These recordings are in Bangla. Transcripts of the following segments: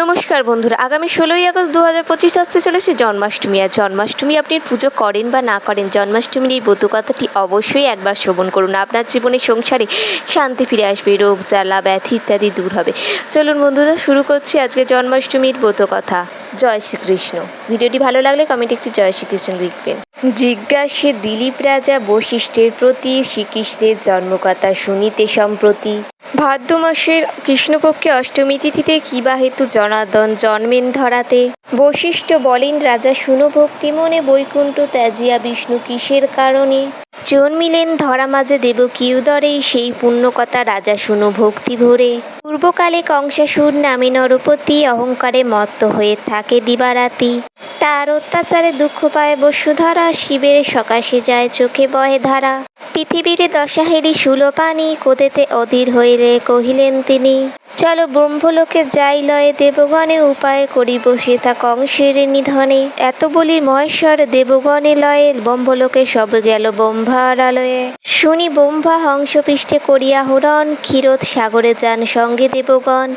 নমস্কার বন্ধুরা, আগামী ষোলোই আগস্ট দু হাজার পঁচিশ আসতে চলেছে জন্মাষ্টমী। আর জন্মাষ্টমী আপনি পুজো করেন বা না করেন, জন্মাষ্টমীর এই ব্রত কথাটি অবশ্যই একবার শ্রবণ করুন। আপনার জীবনে সংসারে শান্তি ফিরে আসবে, রোগ, জ্বালা ব্যাধি ইত্যাদি দূর হবে। চলুন বন্ধুরা, শুরু করছি আজকে জন্মাষ্টমীর ব্রত কথা জয় শ্রীকৃষ্ণ। ভিডিওটি ভালো লাগলে কমেন্টে একটি জয় শ্রীকৃষ্ণ লিখবেন। জিজ্ঞাসে দিলীপ রাজা বশিষ্ঠের প্রতি শ্রীকৃষ্ণের জন্মকথা শুনিতে সম্প্রতি। ভাদ্র মাসের কৃষ্ণপক্ষে অষ্টমী তিথিতে কিবা হেতু জনার্দন জন্মেন ধরাতে? বশিষ্ঠ বলেন, রাজা শুনো ভক্তি মনে বৈকুণ্ঠ ত্যাজিয়া বিষ্ণু কিসের কারণে? জন্মিলেন ধরা মাঝে দেবকী উদরে সেই পুণ্যকথা রাজা শুনো ভক্তি ভরে। পূর্বকালে কংসাসুর নামে নরপতি, অহংকারে মত্ত হয়ে থাকে দিবারাতি। তার অত্যাচারে দুঃখ পায় বসুধারা, শিবের সকাশে যায় চোখে বহে ধারা। পৃথিবীর দশাহেরি সুলোপানি কোদেতে অধীর হইলে কহিলেন তিনি, চলো ব্রহ্মলোকে যাই লয়ে দেবগণে উপায় করিব সেতা কংসের নিধনে এত বলি মহেশ্বর দেবগণে লয়ে ব্রহ্মলোকে সব গেল ব্রহ্মারালয়ে। শুনি ব্রহ্মা হংসপৃষ্ঠে করিয়া হরণ ক্ষীরোদ সাগরে যান সঙ্গে দেবগণ।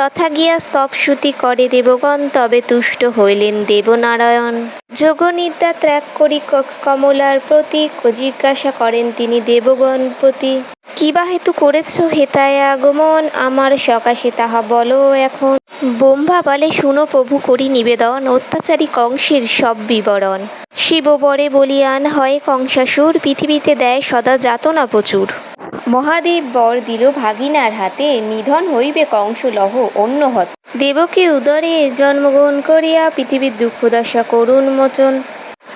তথা গিয়া স্তবশ্রুতি করে দেবগণ, তবে তুষ্ট হইলেন দেবনারায়ণ। যোগনিদ্যা ত্যাগ করি কমলার প্রতি জিজ্ঞাসা করেন তিনি দেবগণ প্রতি। কিবা হেতু করেছ হেতায় আগমন? আমার সকাশে তাহা বলো এখন। ব্রহ্মা বলে, শুনো প্রভু করি নিবেদন, অত্যাচারী কংসের সব বিবরণ। শিব বরে বলিয়ান হয় কংসাসুর, পৃথিবীতে দেয় সদা যাতনা প্রচুর। মহাদেব বর দিল ভাগিনার হাতে, নিধন হইবে কংস লহ অন্য হত। দেবকী উদরে জন্মগ্রহণ করিয়া পৃথিবীর দুঃখদশা করুণ মোচন।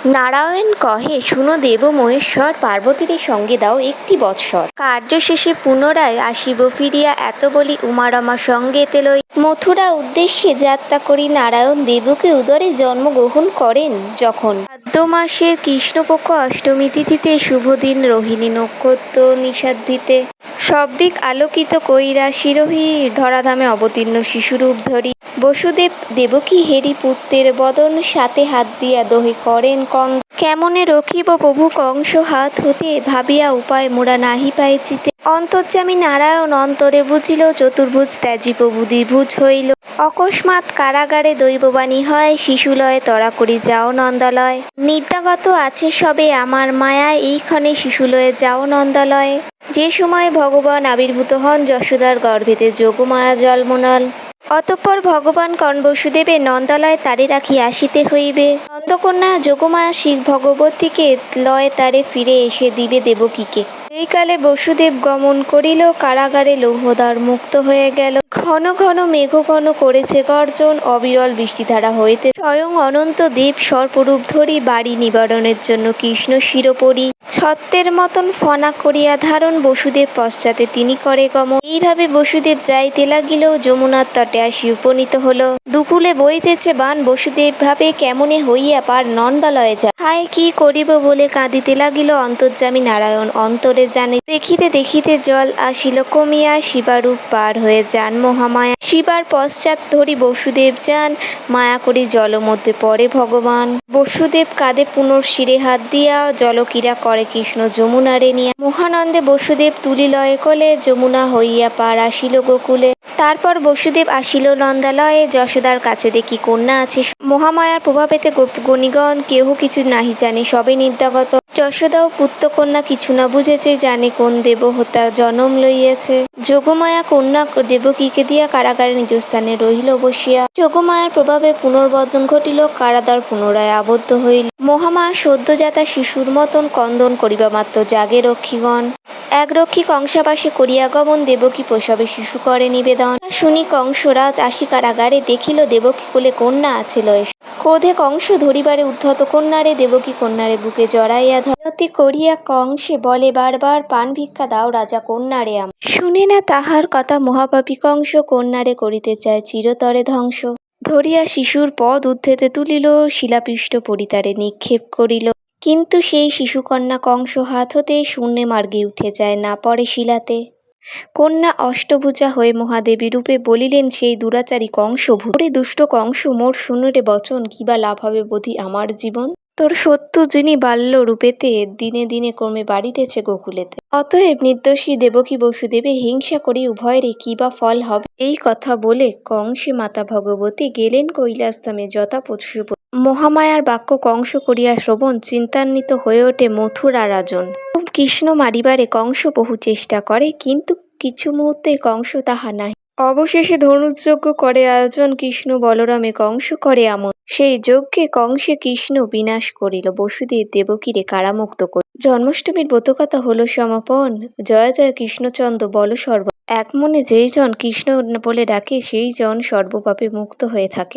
নারায়ণ কহে, শুনো দেব মহেশ্বর, পার্বতীর সঙ্গে দাও একটি বৎসর। কার্য শেষে পুনরায় আসিব ফিরিয়া এত বলি উমারমা সঙ্গে তেলই মথুরা উদ্দেশ্যে যাত্রা করি নারায়ণ দেবকে উদরে জন্মগ্রহণ করেন যখন। ভাদ্র মাসের কৃষ্ণপক্ষ অষ্টমী তিথিতে শুভ দিন, রোহিণী নক্ষত্র নিষাদ্ধিতে সব দিক আলোকিত কইরা শিরোহী, ধরাধামে অবতীর্ণ শিশুরূপ ধরি। বসুদেব, দেবকী হেরি পুত্রের বদন, সাথে হাত দিয়া দহে করেন কং কেমনে রখিব প্রভু কংস হাত হতে, ভাবিয়া উপায় মোরা নাহি পাইচিতে অন্তর্যামী নারায়ণ অন্তরে বুঝিল, চতুর্ভুজ ত্যাজি প্রভু দ্বিভুজ হইল। অকস্মাৎ কারাগারে দৈববাণী হয়, শিশুলয়ে তরা করি যাও নন্দালয়। নিদ্রাগত আছে সবে আমার মায়া এইক্ষণে শিশুলয়ে যাও নন্দালয়। যে সময় ভগবান আবির্ভূত হন, যশোদার গর্ভেতে যোগমায়া জন্মনল অতঃপর ভগবান কর্ণ বসুদেবের নন্দালয় তারে রাখি আসিতে হইবে। নন্দকন্যা, যোগমায়া শিখ ভগবতীকে লয় তারে ফিরে এসে দিবে দেবকীকে। এই কালে বসুদেব গমন করিল, কারাগারে লৌহদ্বার মুক্ত হয়ে গেল। ঘন ঘন মেঘঘন করেছে গর্জন, অবিরল বৃষ্টিধারা হইতে। স্বয়ং অনন্ত দেব সর্পরূপ ধরি বাড়ি নিবারণের জন্য কৃষ্ণ শিরোপরি ছত্রের মতন ফনা করিয়া ধারণ, বসুদেব পশ্চাতে তিনি করে গমন। এইভাবে বসুদেব যাইতে লাগিল, যমুনার তটে আসি উপনীত হলো। দুকুলে বইতেছে বান, বসুদেব ভাবে কেমনে হইয়া পার নন্দালয়ে যা হায়, কি করিব বলে কাঁদিতে লাগিল অন্তর্যামী নারায়ণ, অন্তরে জানে। দেখিতে দেখিতে জল আসিল, কমিয়া শিবারূপ পার হয়ে যান মহামায়া। শিবার পশ্চাৎ ধরি বসুদেব যান, মায়া করি জল মধ্যে পড়ে ভগবান। বসুদেব কাঁধে পুনর শিরে হাত দিয়া জলক্রীড়া করে কৃষ্ণ যমুনারে নিয়া। মহানন্দে বসুদেব তুলিলয়ে কলে, যমুনা হইয়া পার আসিল গোকুলে। তারপর বসুদেব আসিল নন্দালয়ে, যশোদার কাছে দেখি কন্যা আছে। মহামায়ার প্রভাবেতে গোপ- গণিগণ কেহ কিছু নাহি জানে, সবে নিদ্রাগত যশোদাও পুত্রকন্যা কিছু না বুঝেছে, জানে কোন দেব দেবহতা জনম লইয়াছে। যোগমায়া কন্যা দেবকীকে দিয়া কারাগারে নিজ স্থানে রহিল বসিয়া। যোগমায়ার প্রভাবে পুনর্বদন ঘটিল কারাদার পুনরায় আবদ্ধ হইল। মহামায়া সদ্যজাতা শিশুর মতন কন্দন করিবা মাত্র জাগে রক্ষীগণ। এক রক্ষী কংসাবাসে করিয়া গমন দেবকী প্রসবে শিশু করে নিবেদন। শুনি কংসরাজ আসি কারাগারে, দেখিল দেবকী কোলে কন্যা আছে লয়। ক্রোধে কংস ধরিবারে উদ্ধত কন্যারে, দেবকী কন্যারে বুকে জড়াইয়া ধরতি করিয়া কংসে বলে, বারবার পান ভিক্ষা দাও রাজা কন্যারে আম শুনে না তাহার কথা, মহাপাপী কংস কন্যারে করিতে চায় চিরতরে ধ্বংস। ধরিয়া শিশুর পদ উদ্ধেতে তুলিল, শিলাপৃষ্ঠ পরিতারে নিক্ষেপ করিল। কিন্তু সেই শিশুকন্যা কংস হাত হতে শূন্যে মার্গে উঠে যায়, না পড়ে শিলাতে। কন্যা অষ্টভুজা হয়ে মহাদেবী রূপে বলিলেন, সেই দুরাচারী কংস ভূরে দুষ্ট কংস, মোর শূন্যরে বচন কিবা লাভ হবে বোধি আমার জীবন? তোর শত্রু যিনি বাল্য রূপেতে দিনে দিনে ক্রমে বাড়িতেছে গোকুলেতে। অতএব নির্দোষী দেবকী বসুদেবে হিংসা করি উভয়েরই, কি বা ফল হবে? এই কথা বলে কংসে মাতা ভগবতী গেলেন কৈলাসধামে যথা পশু মহামায়ার বাক্য কংস করিয়া শ্রবণ চিন্তান্বিত হয়ে ওঠে মথুরা রাজন কৃষ্ণ মারিবারে কংস বহু চেষ্টা করে, কিন্তু কিছু মুহূর্তে কংস তাহা নাহি। অবশেষে ধনুর্যজ্ঞ করে আয়োজন, কৃষ্ণ বলরামে কংস করে আমন। সেই যজ্ঞে কংসে কৃষ্ণ বিনাশ করিল, বসুদেব দেবকীরে কারামুক্ত করিল। জন্মাষ্টমীর ব্রতকথা হল সমাপন, জয় জয় কৃষ্ণচন্দ্র বল সর্ব। এক মনে যেই জন কৃষ্ণ বলে ডাকে, সেই জন সর্বপাপে মুক্ত হয়ে থাকে।